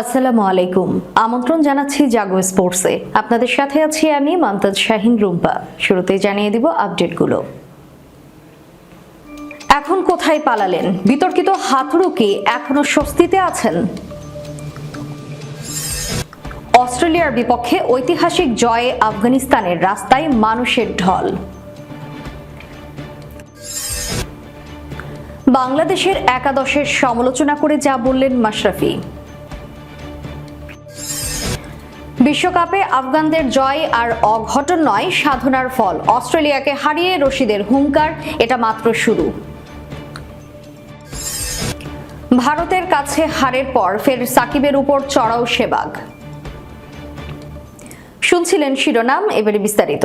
আসসালামু আলাইকুম। আমন্ত্রণ জানাচ্ছি জাগো স্পোর্টসে। আপনাদের সাথে আছি আমি মমতাজ শাহিন রুম্পা। শুরুতেই জানিয়ে দিব আপডেটগুলো। এখন কোথায় পালালেন? বিতর্কিত হাতুড়ু কি এখনও স্বস্তিতে আছেন? অস্ট্রেলিয়ার বিপক্ষে ঐতিহাসিক জয়ে আফগানিস্তানের রাস্তায় মানুষের ঢল। বাংলাদেশের একাদশের সমালোচনা করে যা বললেন মাশরাফি। বিশ্বকাপে আফগানদের জয় আর অঘটন নয়, সাধনার ফল। অস্ট্রেলিয়াকে হারিয়ে রশিদের হুঙ্কার, এটা মাত্র শুরু। ভারতের কাছে হারের পর ফের সাকিবের উপর চড়াও সেবাগ। শুনছিলেন শিরোনাম, এবারে বিস্তারিত।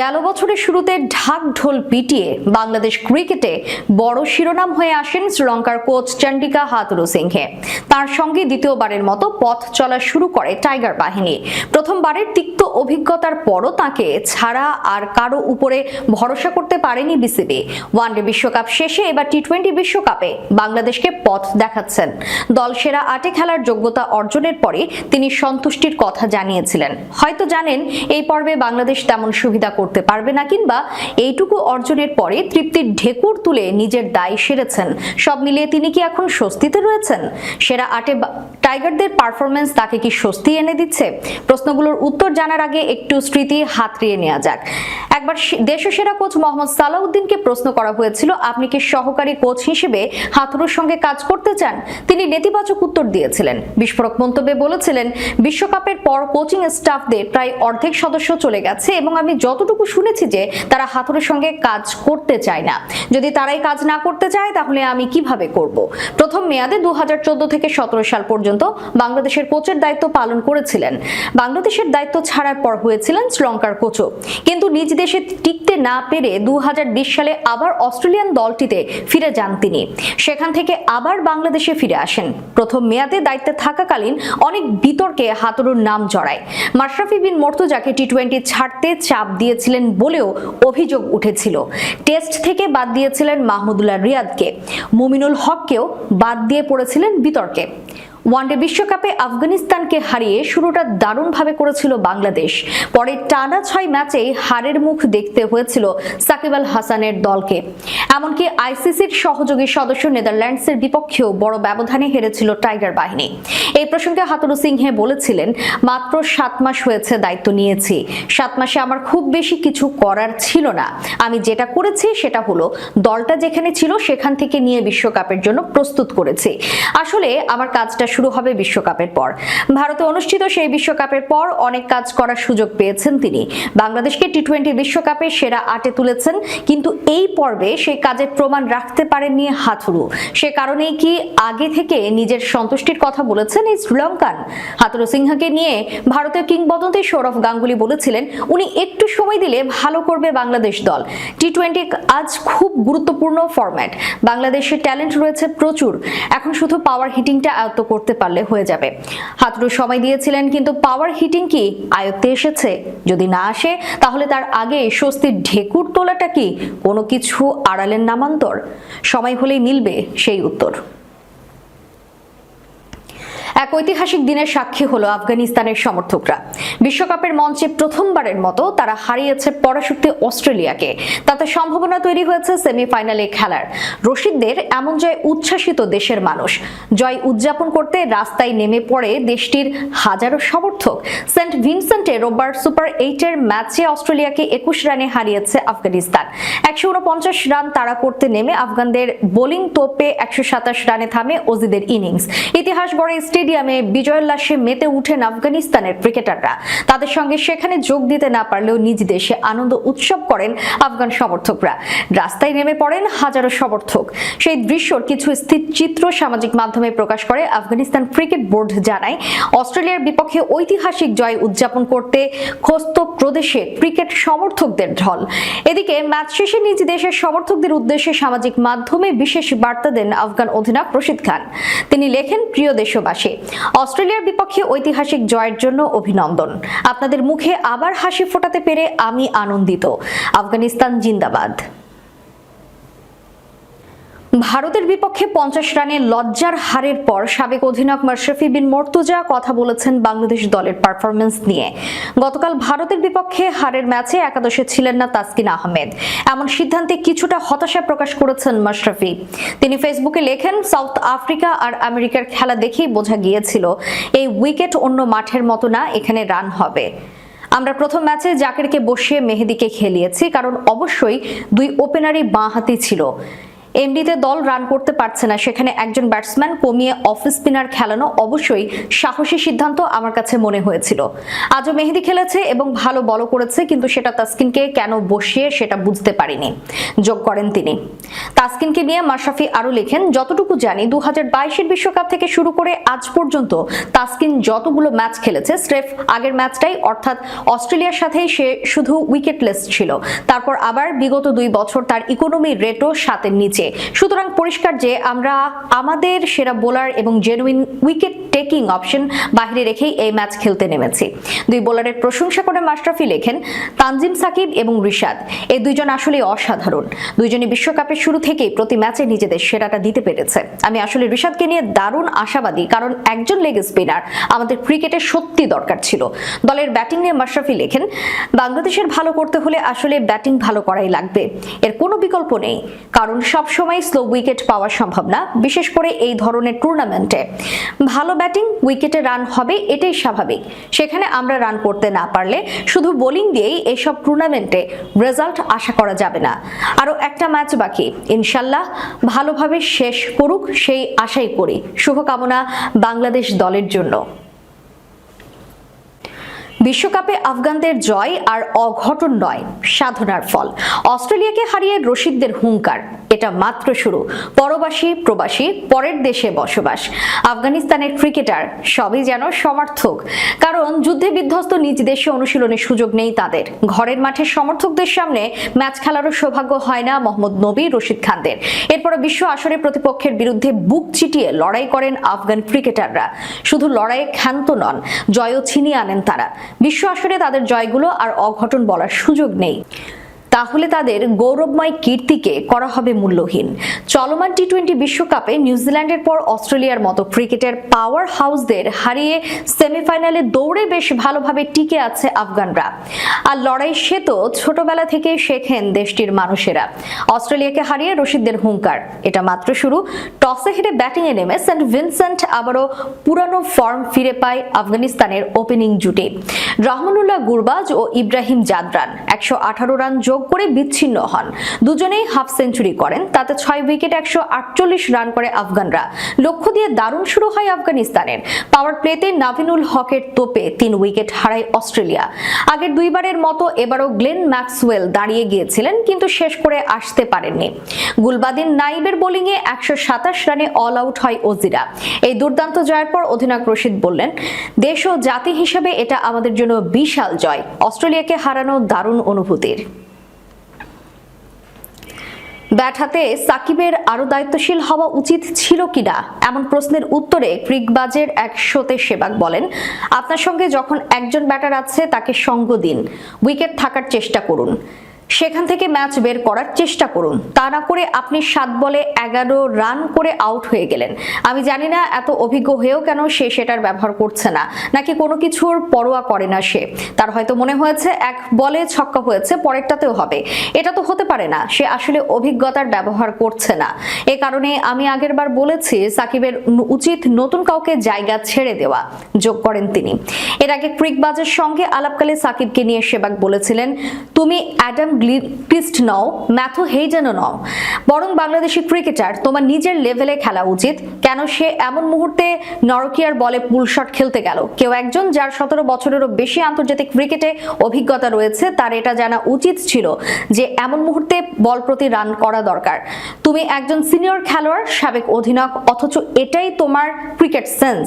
গেল বছরের শুরুতে ঢাক ঢোল পিটিয়ে বাংলাদেশ ক্রিকেটে বড় শিরোনাম হয়ে আসেন শ্রীলঙ্কার কোচ চন্ডিকা হাতুরু সিংহে। তার সঙ্গে দ্বিতীয়বারের মতো পথ চলা শুরু করে টাইগার বাহিনী। প্রথমবারের তিক্ত অভিজ্ঞতার পরও তাকে ছাড়া আর কারও উপরে ভরসা করতে পারেনি বিসিবি। ওয়ানডে বিশ্বকাপ শেষে এবার টি টোয়েন্টি বিশ্বকাপে বাংলাদেশকে পথ দেখাচ্ছেন। দল সেরা আটে খেলার যোগ্যতা অর্জনের পরে তিনি সন্তুষ্টির কথা জানিয়েছিলেন। হয়তো জানেন, এই পর্বে বাংলাদেশ তেমন সুবিধা করতে পারবে না কিংবা এইটুকু অর্জনের পরে তৃপ্তির ঢেকুর তুলে নিজের দায় সেরেছেন। সব মিলিয়ে তিনি কি এখন স্বস্তিতে রয়েছেন? সেরা আটে টাইগারদের পারফরমেন্স তাকে কি স্বস্তি এনে দিচ্ছে? প্রশ্নগুলোর উত্তর জানার আগে একটু স্মৃতি হাতড়িয়ে নেওয়া যাক। একবার দেশসেরা কোচ মোহাম্মদ সালাউদ্দিনকে প্রশ্ন করা হয়েছিল, আপনি কি সহকারী কোচ হিসেবে হাতুরুর সঙ্গে কাজ করতে চান? তিনি নেতিবাচক উত্তর দিয়েছিলেন। বিস্ফোরক মন্তব্যে বলেছিলেন, বিশ্বকাপের পর কোচিং স্টাফদের প্রায় অর্ধেক সদস্য চলে গেছে এবং আমি যতটুকু শুনেছি যে তারা হাতুরের সঙ্গে কাজ করতে চায় না। যদি তারাই কাজ না করতে চায়, তাহলে আমি কীভাবে করব? প্রথম মেয়াদে দু থেকে সতেরো সাল পর্যন্ত বাংলাদেশের কোচের দায়িত্ব পালন করেছিলেন। বাংলাদেশের দায়িত্ব ছাড়ার পর হয়েছিলেন শ্রীলঙ্কার কোচও। কিন্তু নিজ দেশে টিকতে না পেরে দু হাজার বিশ সালে আবার অস্ট্রেলিয়ান দলটিতে ফিরে যান তিনি। সেখান থেকে আবার বাংলাদেশে ফিরে আসেন। প্রথম মেয়াদে দায়িত্বে থাকাকালীন অনেক বিতর্কে হাতুরুর নাম জড়ায়। মাশরাফি বিন মর্তুজাকে টি টোয়েন্টি ছাড়তে চাপ দিয়েছিলেন বলেও অভিযোগ উঠেছিল। টেস্ট থেকে বাদ দিয়েছিলেন মাহমুদুল্লাহ রিয়াদকে। মুমিনুল হককেও বাদ দিয়ে পড়েছিলেন বিতর্কে। ওয়ানডে বিশ্বকাপে আফগানিস্তানকে হারিয়ে শুরুটা দারুণভাবে করেছিল বাংলাদেশ। পরে টানা ছয় ম্যাচেই হারের মুখ দেখতে হয়েছিল সাকিব আল হাসানের দলকে। এমনকি আইসিসির সহযোগী সদস্য নেদারল্যান্ডসের বিপক্ষেও বড় ব্যবধানে হেরেছিল টাইগার বাহিনী। এই প্রসঙ্গে হাতুরু সিংহে বলেছিলেন, মাত্র সাত মাস হয়েছে দায়িত্ব নিয়েছি। সাত মাসে আমার খুব বেশি কিছু করার ছিল না। আমি যেটা করেছি সেটা হলো, দলটা যেখানে ছিল সেখান থেকে নিয়ে বিশ্বকাপের জন্য প্রস্তুত করেছি। আসলে আমার কাজটা শুরু হবে বিশ্বকাপের পর। ভারতে অনুষ্ঠিত সেই বিশ্বকাপের পর অনেক কাজ করার সুযোগ পেয়েছেন তিনি। বাংলাদেশকে টি টোয়েন্টি বিশ্বকাপে সেরা আটে তুলেছেন, কিন্তু এই পর্বে সেই কাজের প্রমাণ রাখতে পারেননি হাথুরু সে কারণেই কি আগে থেকে নিজের সন্তুষ্টির কথা বলেছেন এই শ্রীলঙ্কান? হাতুরু সিংহাকে নিয়ে ভারতীয় কিংবদন্তি সৌরভ গাঙ্গুলি বলেছিলেন, উনি একটু সময় দিলে ভালো করবে বাংলাদেশ দল। টি টোয়েন্টি আজ খুব গুরুত্বপূর্ণ ফরম্যাট বাংলাদেশের ট্যালেন্ট রয়েছে প্রচুর। এখন শুধু পাওয়ার হিটিংটা আয়ত্ত করতে পারলে হয়ে যাবে। হাতুরু সময় দিয়েছিলেন, কিন্তু পাওয়ার হিটিং কি? আয়ত্তে এসেছে। যদি না আসে, তাহলে তার আগে স্বস্তির ঢেকুর তোলাটা কি? কোনো কিছু আড়ালের নামান্তর? সময় হলেই মিলবে সেই উত্তর। এক ঐতিহাসিক দিনের সাক্ষী হলো আফগানিস্তানের সমর্থকরা। বিশ্বকাপের মঞ্চে প্রথমবারের মতো তারা হারিয়েছে পরাশক্তি অস্ট্রেলিয়াকে। তাতে সম্ভাবনা তৈরি হয়েছে সেমিফাইনালে খেলার। রশিদদের এমন জয় উচ্ছ্বাসিত দেশের মানুষ। জয় উদযাপন করতে রাস্তায় নেমে পড়ে দেশটির হাজারো সমর্থক। সেন্ট ভিনসেন্টে রোববার সুপার এইটের ম্যাচে অস্ট্রেলিয়াকে একুশ রানে হারিয়েছে আফগানিস্তান। একশো উনপঞ্চাশ রান তাড়া করতে নেমে আফগানদের বোলিং তোপে একশো সাতাশ রানে থামে অজিদের ইনিংস। ইতিহাস গড়ে স্টেডিয়ামে বিজয়োল্লাসে মেতে উঠেন আফগানিস্তানের ক্রিকেটাররা। তাদের সঙ্গে সেখানে যোগ দিতে না পারলেও নিজ দেশে আনন্দ উৎসব করেন আফগান সমর্থকরা। রাস্তায় নেমে পড়েন হাজারো সমর্থক। সেই দৃশ্যর কিছু স্থির চিত্র সামাজিক মাধ্যমে প্রকাশ করে আফগানিস্তান ক্রিকেট বোর্ড জানায়, অস্ট্রেলিয়ার বিপক্ষে ঐতিহাসিক জয় উদযাপন করতে খোস্ত প্রদেশে ক্রিকেট সমর্থকদের ঢল। এদিকে ম্যাচ শেষে নিজ দেশের সমর্থকদের উদ্দেশ্যে সামাজিক মাধ্যমে বিশেষ বার্তা দেন আফগান অধিনায়ক রশিদ খান। তিনি লেখেন, প্রিয় দেশবাসী অস্ট্রেলিয়ার বিপক্ষে ঐতিহাসিক জয়ের জন্য অভিনন্দন। আপনাদের মুখে আবার হাসি ফোটাতে পেরে আমি আনন্দিত। আফগানিস্তান জিন্দাবাদ। ভারতের বিপক্ষে পঞ্চাশ রানে লজ্জার হারের পর সাবেক অধিনায়ক মাশরাফি বিন মর্তুজা কথা বলেছেন বাংলাদেশ দলের পারফরমেন্স নিয়ে। গতকাল ভারতের বিপক্ষে হারের ম্যাচে একাদশে ছিলেন না তাসকিন আহমেদ। এমন সিদ্ধান্তে কিছুটা হতাশা প্রকাশ করেছেন মাশরাফি তিনি ফেসবুকে লেখেন, সাউথ আফ্রিকা আর আমেরিকার খেলা দেখেই বোঝা গিয়েছিল, এই উইকেট অন্য মাঠের মতো না, এখানে রান হবে। আমরা প্রথম ম্যাচে জাকিরকে বসিয়ে মেহেদিকে খেলিয়েছি, কারণ অবশ্যই দুই ওপেনারই বাঁ হাতি ছিল। এমডিতে দল রান করতে পারছে না। সেখানে একজন ব্যাটসম্যান কমিয়ে অফ স্পিনার খেলানো অবশ্যই সাহসী সিদ্ধান্ত আমার কাছে মনে হয়েছিল। আজও মেহেদি খেলেছে এবং ভালো বল করেছে, কিন্তু সেটা তাসকিনকে কেন বসিয়ে সেটা বুঝতে পারিনি। যোগ করেন তিনি। তাসকিনকে নিয়ে মাশরাফি আরও লেখেন, যতটুকু জানি দু হাজার বিশ্বকাপ থেকে শুরু করে আজ পর্যন্ত তাসকিন যতগুলো ম্যাচ খেলেছে, স্রেফ আগের ম্যাচটাই, অর্থাৎ অস্ট্রেলিয়ার সাথেই সে শুধু উইকেটলেস ছিল। তারপর আবার বিগত দুই বছর তার ইকোনমি রেটও সাতের নিচে সুতরাং পরিষ্কার যে আমরা আমাদের সেরা বোলার এবং জেনুইন উইকেট টেকিং অপশন বাইরে রেখেই এই ম্যাচ খেলতে নেমেছি। দুই বোলারের প্রশংসা করে মাশরাফি লেখেন, তানজিম সাকিব এবং রিশাদ, এই দুইজন আসলে অসাধারণ। দুইজনই বিশ্বকাপের শুরু থেকেই প্রতি ম্যাচে নিজেদের সেরাটা দিতে পেরেছে। আমি আসলে রিশাদকে নিয়ে দারুণ আশাবাদী, কারণ একজন লেগ স্পিনার আমাদের ক্রিকেটে সত্যি দরকার ছিল। দলের ব্যাটিং নিয়ে মাশরাফি লেখেন, বাংলাদেশের ভালো করতে হলে আসলে ব্যাটিং ভালো করাই লাগবে। এর কোনো বিকল্প নেই, কারণ সবসময় স্লো উইকেট পাওয়া সম্ভব না, বিশেষ করে এই ধরনের টুর্নামেন্টে ভালো ব্যাটিং উইকেটে রান হবে, এটাই স্বাভাবিক। সেখানে আমরা রান করতে না পারলে শুধু বোলিং দিয়েই এইসব টুর্নামেন্টে রেজাল্ট আশা করা যাবে না। আরও একটা ম্যাচ বাকি। ইনশাল্লাহ ভালোভাবে শেষ করুক, সেই আশাই করি। শুভকামনা বাংলাদেশ দলের জন্য। বিশ্বকাপে আফগানদের জয় আর অঘটন নয়, সাধনার ফল। অস্ট্রেলিয়াকে হারিয়ে রশিদদের হুঙ্কার, এটা মাত্র শুরু। পরবাসী, প্রবাসী, পরের দেশে বসবাস। আফগানিস্তানের ক্রিকেটার সবই যেন সমর্থক। কারণ যুদ্ধে বিধ্বস্ত নিজ দেশে অনুশীলনের সুযোগ নেই তাদের। ঘরের মাঠে সমর্থকদের সামনে ম্যাচ খেলারও সৌভাগ্য হয় না মোহাম্মদ নবী, রশিদ খানদের। এরপরে বিশ্ব আসরে প্রতিপক্ষের বিরুদ্ধে বুক চিটিয়ে লড়াই করেন আফগান ক্রিকেটাররা। শুধু লড়াইয়ে ক্ষান্ত নন, জয়ও ছিনিয়ে আনেন তারা। বিশ্ব আসরে তাদের জয়গুলো আর অঘটন বলার সুযোগ নেই। তাহলে তাদের গৌরবময় কীর্তিকে করা হবে মূল্যহীন। চলমান টি টোয়েন্টি বিশ্বকাপে নিউজিল্যান্ডের পর অস্ট্রেলিয়ার মতো ক্রিকেটের পাওয়ার হাউসদের হারিয়ে সেমিফাইনালে দৌড়ে বেশ ভালোভাবে টিকে আছে আফগানরা। আর লড়াই সে তো ছোটবেলা থেকে শেখেন দেশটির মানুষেরা। অস্ট্রেলিয়াকে হারিয়ে রশিদদের হুঙ্কার। এটা মাত্র শুরু। টসে হেরে ব্যাটিংয়ে নেমে সেন্ট ভিনসেন্ট আবারও পুরানো ফর্ম ফিরে পায় আফগানিস্তানের ওপেনিং জুটে। রহমানুল্লাহ গুরবাজ ও ইব্রাহিম জাদরান একশো আঠারো রান যোগ করে বিচ্ছিন্ন হন। দুজনেই হাফ সেঞ্চুরি করেন। তাতে ছয় উইকেট একশো আটচল্লিশ রান করে আফগানরা। লক্ষ্য দিয়ে দারুণ শুরু হয় আফগানিস্তানের। পাওয়ার প্লেতে নাভিনুল হকের তোপে তিন উইকেট হারায় অস্ট্রেলিয়া। আগের দুইবারের মতো এবারও গ্লেন ম্যাক্সওয়েল দাঁড়িয়ে গিয়েছিলেন, কিন্তু শেষ করে আসতে পারেননি। গুলবাদিন নাইবের বোলিংয়ে একশো সাতাশ রানে অল আউট হয় ওজিরা। এই দুর্দান্ত জয়ের পর অধিনায়ক রশিদ বললেন, দেশ ও জাতি হিসেবে এটা আমাদের জন্য বিশাল জয়। অস্ট্রেলিয়াকে হারানো দারুণ অনুভূতির। ব্যাট হাতে সাকিবের আরও দায়িত্বশীল হওয়া উচিত ছিল কিনা? এমন প্রশ্নের উত্তরে ক্রিকবাজের এক শোতে সেবাক বলেন, আপনার সঙ্গে যখন একজন ব্যাটার আছে, তাকে সঙ্গ দিন। উইকেট থাকার চেষ্টা করুন। সেখান থেকে ম্যাচ বের করার চেষ্টা করুন। তা না করে আপনি সাত বলে এগারো রান করে আউট হয়ে গেলেন। আমি জানি না এত অভিজ্ঞ হয়েও কেন সে সেটার ব্যবহার করছে না। নাকি কোনো কিছুর পরোয়া করে না সে। তার হয়তো মনে হয়েছে এক বলে ছক্কা হয়েছে, পরেরটাতেও হবে। এটা তো হতে পারে না। সে আসলে অভিজ্ঞতার ব্যবহার করছে না। এ কারণে আমি আগের বার বলেছি, সাকিবের উচিত নতুন কাউকে জায়গা ছেড়ে দেওয়া। যোগ করেন তিনি। এর আগে ক্রিকবাজের সঙ্গে আলাপকালে সাকিবকে নিয়ে সেবাক বলেছিলেন, তুমি অ্যাডাম ক্রিস্ট নও, ম্যাথু হেইজেনও নও। বরং বাংলাদেশি ক্রিকেটার, তোমার নিজের লেভেলে খেলা উচিত। কেন সে এমন মুহূর্তে নরকিয়ার বলে পুলশট খেলতে গেল? কেউ একজন যার সতেরো বছরেরও বেশি আন্তর্জাতিক ক্রিকেটে অভিজ্ঞতা রয়েছে, তার এটা জানা উচিত ছিল যে এমন মুহূর্তে বল প্রতি রান করা দরকার। তুমি একজন সিনিয়র খেলোয়াড়, সাবেক অধিনায়ক, অথচ এটাই তোমার ক্রিকেট সেন্স।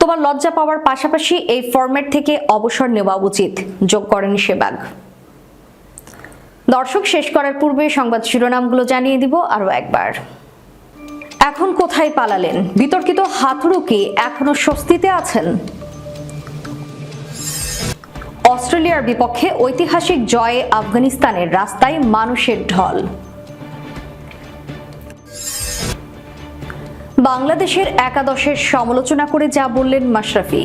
তোমার লজ্জা পাওয়ার পাশাপাশি এই ফরম্যাট থেকে অবসর নেওয়া উচিত। যোগ করেন সেবাগ দর্শক, শেষ করার পূর্বে সংবাদ শিরোনামগুলো জানিয়ে দিব আরও একবার। এখন কোথায় পালালেন? বিতর্কিত হাথুরু কি এখনও স্বস্তিতে আছেন? অস্ট্রেলিয়ার বিপক্ষে ঐতিহাসিক জয়ে আফগানিস্তানের রাস্তায় মানুষের ঢল। বাংলাদেশের একাদশের সমালোচনা করে যা বললেন মাশরাফি।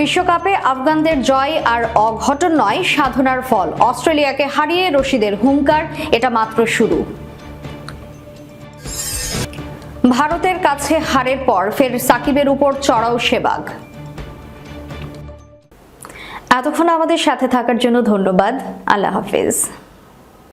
বিশ্বকাপে আফগানদের জয় আর অঘটন নয়, সাধনার ফল। অস্ট্রেলিয়াকে হারিয়ে রশিদের হুঙ্কার, এটা মাত্র শুরু। ভারতের কাছে হারের পর ফের সাকিবের উপর চড়াও সেবাগ এতক্ষণ আমাদের সাথে থাকার জন্য ধন্যবাদ। আল্লাহ হাফিজ।